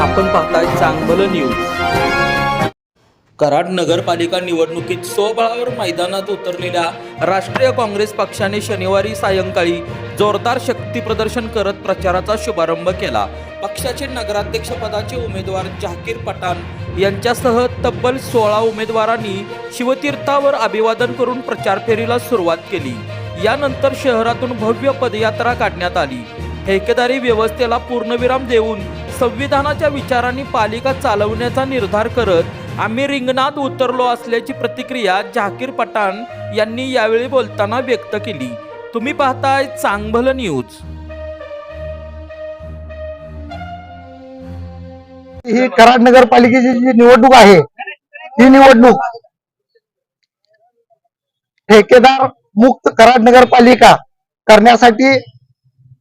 आपण पाहताय चांगलं न्यूज कराड नगरपालिका निवडणुकीत स्वबळावर मैदानात उतरलेल्या राष्ट्रीय काँग्रेस पक्षाने शनिवारी सायंकाळी जोरदार शक्ती प्रदर्शन करत प्रचाराचा शुभारंभ केला. पक्षाचे नगराध्यक्षपदाचे उमेदवार जाकीर पठाण यांच्यासह तब्बल सोळा उमेदवारांनी शिवतीर्थावर अभिवादन करून प्रचार फेरीला सुरुवात केली. यानंतर शहरातून भव्य पदयात्रा काढण्यात आली. ठेकेदारी व्यवस्थेला पूर्णविराम देऊन संविधानाच्या विचारांनी पालिका चालवण्याचा निर्धार करत आम्ही रिंगणात उतरलो असल्याची प्रतिक्रिया झाकीर पठाण यांनी यावेळी बोलताना व्यक्त केली. तुम्ही पाहताय चांगभल न्यूज. ही कराड नगरपालिकेची जी निवडणूक आहे ही निवडणूक ठेकेदार मुक्त कराड नगरपालिका करण्यासाठी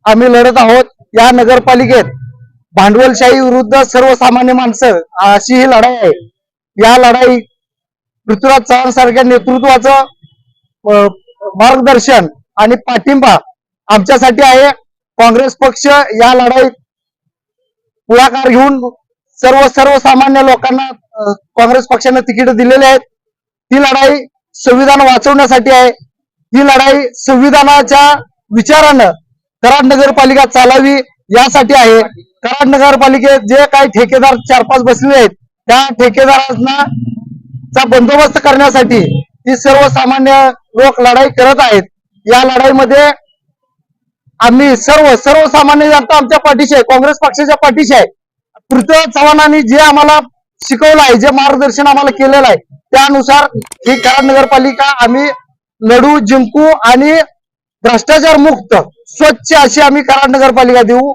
आम्ही लढत आहोत या नगरपालिकेत. भांडवलशाही विरुद्ध सर्वसामान्य माणसं अशी ही लढाई आहे. या लढाई पृथ्वीराज चव्हाण सारख्या नेतृत्वाचं मार्गदर्शन आणि पाठिंबा आमच्यासाठी आहे. काँग्रेस पक्ष या लढाईत पुढाकार घेऊन सर्व सर्वसामान्य लोकांना काँग्रेस पक्षाने तिकीट दिलेले आहेत. ही लढाई संविधान वाचवण्यासाठी आहे. ही लढाई संविधानाच्या विचारानं कराड नगरपालिका चालावी यासाठी आहे. कराड नगरपालिकेत जे काही ठेकेदार चार पाच बसलेले आहेत त्या ठेकेदारांना चा बंदोबस्त करण्यासाठी ही सर्वसामान्य लोक लढाई करत आहेत. या लढाईमध्ये आम्ही सर्व सर्वसामान्य जनता आमच्या पाठीशी आहे काँग्रेस पक्षाच्या पाठीशी आहे. पृथ्वीराज चव्हाणांनी जे आम्हाला शिकवलं आहे जे मार्गदर्शन आम्हाला केलेलं आहे त्यानुसार ही कराड नगरपालिका आम्ही लढू जिंकू आणि भ्रष्टाचार मुक्त स्वच्छ अशी आम्ही कराड नगरपालिका देऊ.